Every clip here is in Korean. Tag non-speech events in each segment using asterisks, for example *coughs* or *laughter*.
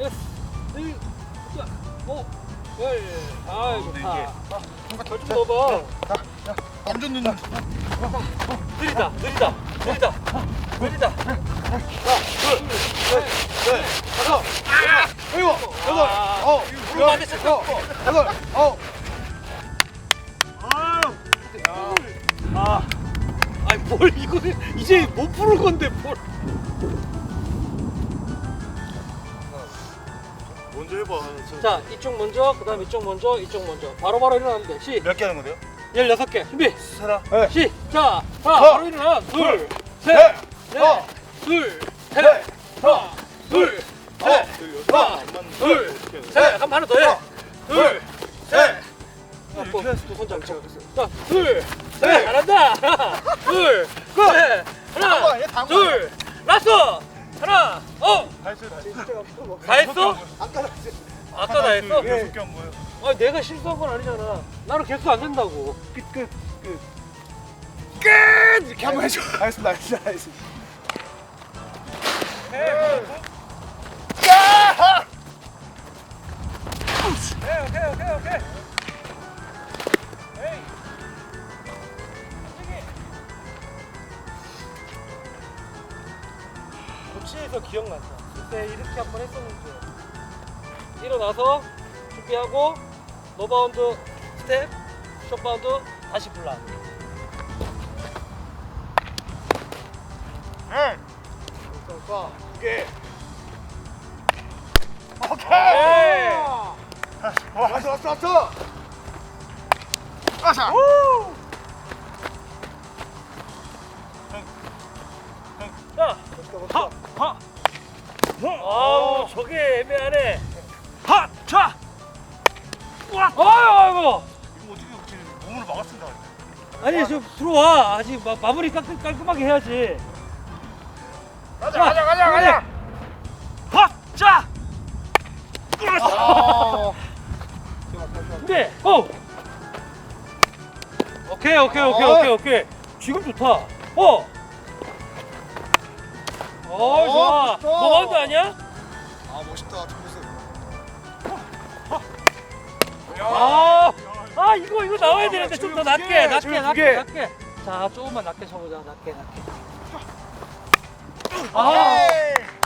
열. 아, 좋다. 좀 넣어봐. 완전 늦는. 느리다, 느리다, 느리다, 느리다. 하나, 둘, 셋, 넷, 다섯. 여덟. 아, 어. 대쳐. 여덟. 어. 아, 아니 뭘 이거는 이제 못 부를 건데 뭘? 먼저 해봐. 자, 이쪽 먼저, 그 다음 이쪽 먼저, 이쪽 먼저. 바로바로 일어나면 돼. 시, 몇 개 하는 건데요? 16개. 준비. 하나. 시, 자, 자, 어. 바로 일어나. 둘, 셋, 넷. 넷, 어. 둘, 셋. 셋, 하나, 둘, 셋, 어. 하나, 둘, 셋. 한번 하나 더 해. 둘, 셋. 두손 잡고. 자, 둘, 셋. 잘한다. 하나, *laughs* 둘, 셋. 하나, 둘, 라스트. 하나, 어. 다 했어요, 다 했어요. 다 했어? 아까 다 했어요. 아까 다 했어? 여섯 개한 거예요. 아니 내가 실수한 건 아니잖아. 나는 개수 안 된다고. 끝, 끝, 끝. 끝! 이렇게 한번 해줘. 알겠습니다, 알겠습니다, 알겠습니다. 야! 오케이 오케이 오케이. 고치에서 기억난다. 그때 이렇게 한 번 했었는데. 일어나서 준비하고 노바운드 스텝, 숏바운드 다시 블락. 응. 두 개. 오케이. 에이. 왔어, 왔어, 왔어. 아샤. 자, 저게 애매하네. 하, 차. 와, 아유, 아이고. 이거 어떻게 붙이는 몸으로 막았습니다. 아니 좀 들어와. 아직 마, 마무리 깔끔, 깔끔하게 해야지. 가자, 가자, 가자, 가자. 하, 자. 아. 준비. 어. 오케이, 오케이, 오케이, 오케이, 오케이. 지금 좋다. 어. 어, 좋아. 좋다. 뭐 마운드 아니야? 아, 멋있다. 정보세. 아, 아 이거 이거 나와야 되는데 좀 더 낮게, 개, 낮게, 낮게, 개. 낮게. 자, 조금만 낮게 쳐보자, 낮게, 낮게. 아,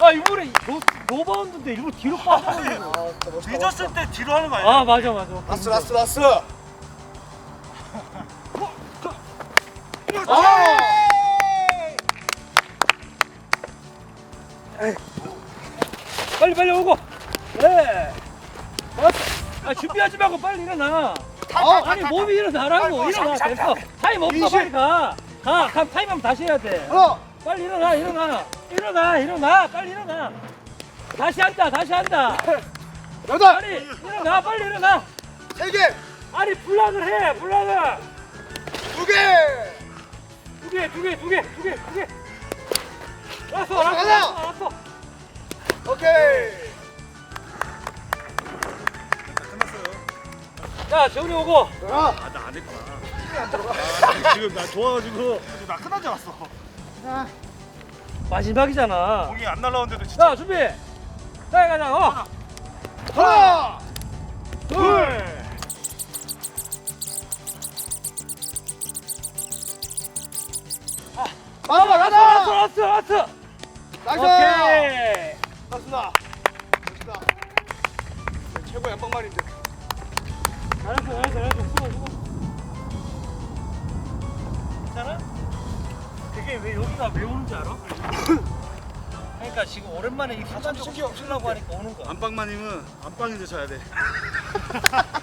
아 이번에 노, 노바운드인데 일부러 뒤로 빠져가지고. 뒤졌을 때 뒤로 하는 거 아, 맞아, 맞아. 라스, 라스, 라스. 아! 빨리 빨리 오고. 네. 아, 준비하지 말고 빨리 일어나. 아, 아니 몸이 일어나라고 일어나 잠, 됐어. 타임 없어. 빨리 가. 가, 가 타임하면 다시 해야 돼. 하나. 빨리 일어나 일어나 일어나 일어나 빨리 일어나. 다시 한다 다시 한다. 여덟. 빨리 일어나 빨리 일어나. 세 개. 아니 블락을 해 블락을. 두 개. 두 개 두 개 두 개 두 개 두 개. 가자. 알았어 알았어. 오케이. 자 재훈이 오고. 야. 아 나 안 했구나. 아, 지금 나 좋아가지고 나 끝난 줄 알았어. 마지막이잖아. 공이 안 날라오는데도 진짜. 자 준비. 자 가자 어. 하나. 둘. 마지막 라스 라스. 라스 라스. 나이스. 오케이. 맞습니다. 멋있다. 최고의 한방만인데. 잘했어 잘했어 잘했어 수고 수고 괜찮아? 그게 왜 여기가 왜 오는지 알아? *coughs* 그러니까 지금 오랜만에 이 사단 좀 신기해, 치려고 하니까 오는 거야 안방마님은 안방에서 쳐야 돼. *laughs*